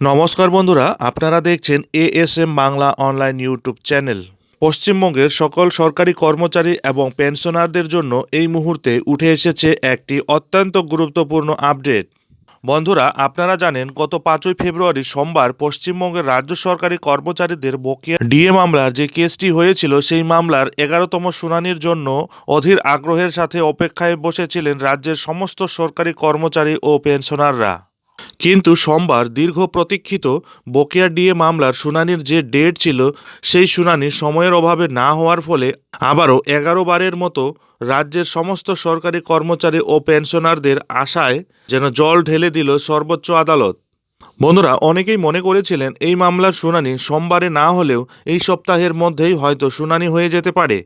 নমস্কার বন্ধুরা, আপনারা দেখছেন ASM Bangla online YouTube channel পশ্চিমবঙ্গের সকল সরকারি কর্মচারী এবং পেনশনারদের জন্য এই মুহূর্তে উঠে এসেছে একটি অত্যন্ত গুরুত্বপূর্ণ আপডেট বন্ধুরা, আপনারা জানেন, গত পাঁচই ফেব্রুয়ারি সোমবার পশ্চিমবঙ্গের রাজ্য সরকারি কর্মচারীদের বকেয়া ডিএ মামলার যে কেসটি হয়েছিল, সেই মামলার এগারোতম শুনানির জন্য অধীর আগ্রহের সাথে অপেক্ষায় বসেছিলেন রাজ্যের সমস্ত সরকারি কর্মচারী ও পেনশনাররা কিন্তু সোমবার দীর্ঘ প্রতীক্ষিত বকেয়া ডিএ মামলার শুনানির যে ডেট ছিল, সেই শুনানি সময়ের অভাবে না হওয়ার ফলে আবারও এগারো বারের মতো রাজ্যের সমস্ত সরকারি কর্মচারী ও পেনশনারদের আশায় যেন জল ঢেলে দিল সর্বোচ্চ আদালত। বন্ধুরা, অনেকেই মনে করেছিলেন এই মামলার শুনানি সোমবারে না হলেও এই সপ্তাহের মধ্যেই হয়তো শুনানি হয়ে যেতে পারে।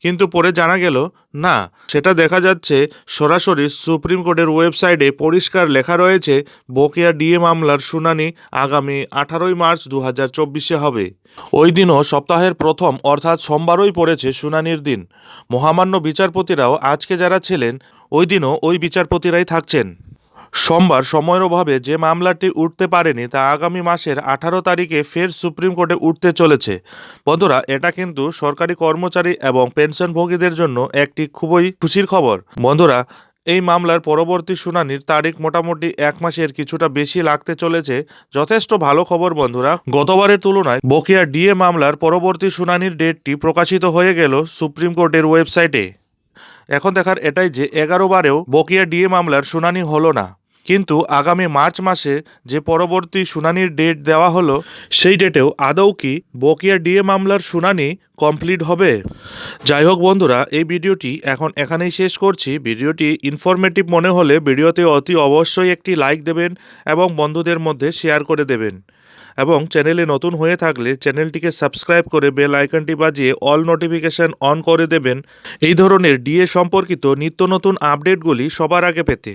কিন্তু পরে জানা গেল, না, সেটা দেখা যাচ্ছে সরাসরি সুপ্রিম কোর্টের ওয়েবসাইটে পরিষ্কার লেখা রয়েছে, বকেয়া ডিএ মামলার শুনানি আগামী আঠারোই মার্চ দু হাজার চব্বিশে হবে। ওই দিনও সপ্তাহের প্রথম, অর্থাৎ সোমবারই পড়েছে শুনানির দিন। মহামান্য বিচারপতিরাও আজকে যারা ছিলেন, ওই দিনও ওই বিচারপতিরাই থাকছেন। সোমবার সময়ের অভাবে যে মামলাটি উঠতে পারেনি তা আগামী মাসের আঠারো তারিখে ফের সুপ্রিম কোর্টে উঠতে চলেছে। বন্ধুরা, এটা কিন্তু সরকারি কর্মচারী এবং পেনশনভোগীদের জন্য একটি খুবই খুশির খবর। বন্ধুরা, এই মামলার পরবর্তী শুনানির তারিখ মোটামুটি এক মাসের কিছুটা বেশি লাগতে চলেছে। যথেষ্ট ভালো খবর বন্ধুরা। গতবারের তুলনায় বকেয়া ডিএ মামলার পরবর্তী শুনানির ডেটটি প্রকাশিত হয়ে গেল সুপ্রিম কোর্টের ওয়েবসাইটে। এখন দেখার এটাই যে এগারো বারেও বকেয়া ডিএ মামলার শুনানি হলো না। কিন্তু আগামী মার্চ মাসে যে পরবর্তী শুনানির ডেট দেওয়া হলো, সেই ডেটেও আদৌ কি বকেয়া ডিএ মামলার শুনানি কমপ্লিট হবে? যাই হোক বন্ধুরা, এই ভিডিওটি এখন এখানেই শেষ করছি। ভিডিওটি ইনফরমেটিভ মনে হলে ভিডিওতে অতি অবশ্যই একটি লাইক দেবেন এবং বন্ধুদের মধ্যে শেয়ার করে দেবেন। এবং চ্যানেলে নতুন হয়ে থাকলে চ্যানেলটিকে সাবস্ক্রাইব করে বেল আইকনটি বাজিয়ে অল নোটিফিকেশন অন করে দেবেন। এই ধরনের ডিএ সম্পর্কিত নিত্য নতুন আপডেটগুলি সবার আগে পেতে।